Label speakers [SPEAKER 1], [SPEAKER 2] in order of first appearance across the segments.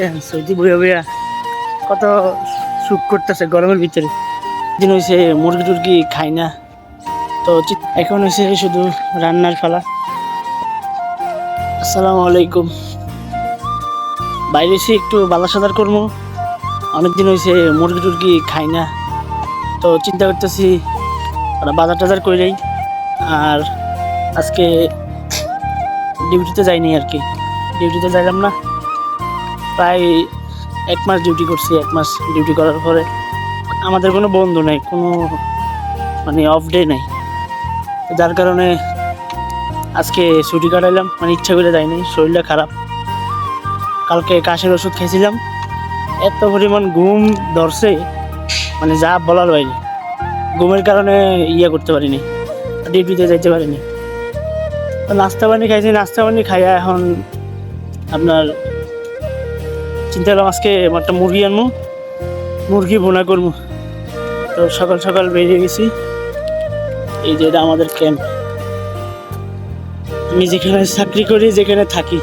[SPEAKER 1] দেখেন সৌদি বইয়া কত সুখ করতেছে গরমের ভিতরে। দিন হয়েছে মুরগি টুরগি খাই না, তো এখন হয়েছে শুধু রান্নার ফালা আসসালামু আলাইকুম। বাইরে এসে একটু বালা সাদার করব অনেকদিন হয়েছে মুরগি টুরগি খাই না, তো চিন্তা করতেছি বাজার টাজার করে যাই আর আজকে ডিউটিতে যাইনি আর কি। ডিউটিতে যাইলাম না। প্রায় এক মাস ডিউটি করছি, এক মাস ডিউটি করার পরে আমাদের কোনো বন্ধু নেই, কোনো মানে অফ ডে নেই। যার কারণে আজকে ছুটি কাটাইলাম মানে ইচ্ছা করে যাইনি, শরীরটা খারাপ। কালকে কাশের ওষুধ খেয়েছিলাম, এত পরিমাণ ঘুম ধরছে মানে যা বলার বাইরে। ঘুমের কারণে ইয়ে করতে পারিনি ডিউটিতে যাইতে পারিনি। নাস্তা পানি খাইছি, নাস্তা পানি খাইয়া এখন আপনার চিন্তা করলাম আজকে একটা মুরগি আনব। মুরগি বোনা করব। তো সকাল সকাল বেরিয়ে গেছি। এই যে এটা আমাদের ক্যাম্প আমি যেখানে চাকরি করি, যেখানে থাকি।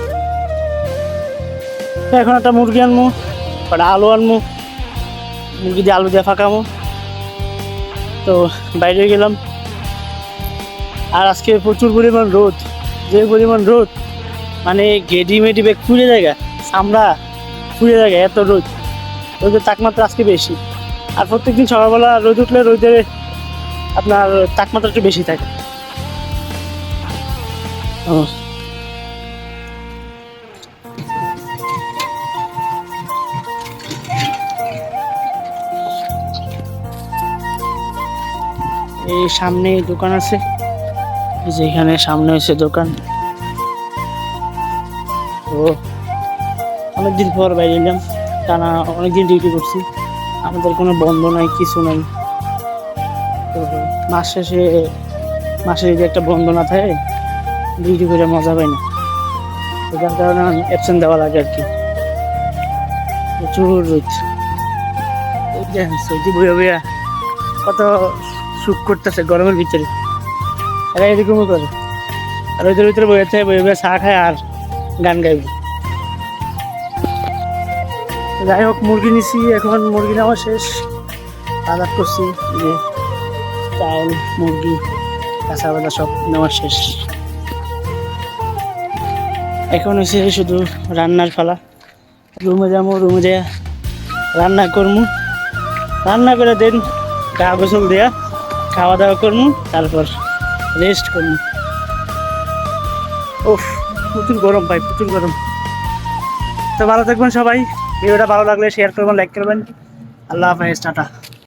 [SPEAKER 1] এখন একটা মুরগি আনব, একটা আলু আনব। মুরগি দিয়ে আলু দিয়ে ফাঁকামো তো বাইরে গেলাম। আর আজকে প্রচুর পরিমাণ রোদ। যে পরিমাণ রোদ মানে গেডি মেডি ব্যাগ ফুলে জায়গা চামড়া। ফুলে জায়গা এত রোদ। রোদের তাপমাত্রা আজকে বেশি। আর প্রত্যেকদিন সকালবেলা রোদ উঠলে রোদের আপনার তাপমাত্রা একটু বেশি থাকে। ও এই সামনে দোকান আছে। এই যে এখানে সামনে হয়েছে দোকান। তো অনেকদিন পর বাইরে এলাম। টানা অনেকদিন ডিউটি করছি। আমাদের কোনো বন্ধ নাই, কিছু নাই। মাস শেষে, মাসে যদি একটা বন্ধ না থাকে ডিউটি করে মজা পাই না। যার কারণে অ্যাবসেন্ট দেওয়া লাগে আর কি। প্রচুর এই বইয়া বইয়া কত সুখ করতেছে গরমের ভিতরে। এরা এরকমই করে। আর ওইদের ভিতরে বইয়ে থাকে, বইয়ে বইয়ে চা খায় আর গান গাইবে। যাই হোক, মুরগি নিছি, এখন মুরগি নেওয়া শেষ। বাজার করছি যে চাউল, মুরগি, কাঁচা বাজা সব নেওয়া শেষ। এখন হচ্ছে শুধু রান্নার ফালা রুমে যাব রুমে যা রান্না করমু। রান্না করে দেন, গা গোসল দেয়া, খাওয়া দাওয়া করমু, তারপর রেস্ট করব ওফ প্রচুর গরম ভাই, প্রচুর গরম। তো ভালো থাকবেন সবাই। ভিডিওটা ভালো লাগলে শেয়ার করবেন লাইক করবেন। আল্লাহ হাফেজ টাটা।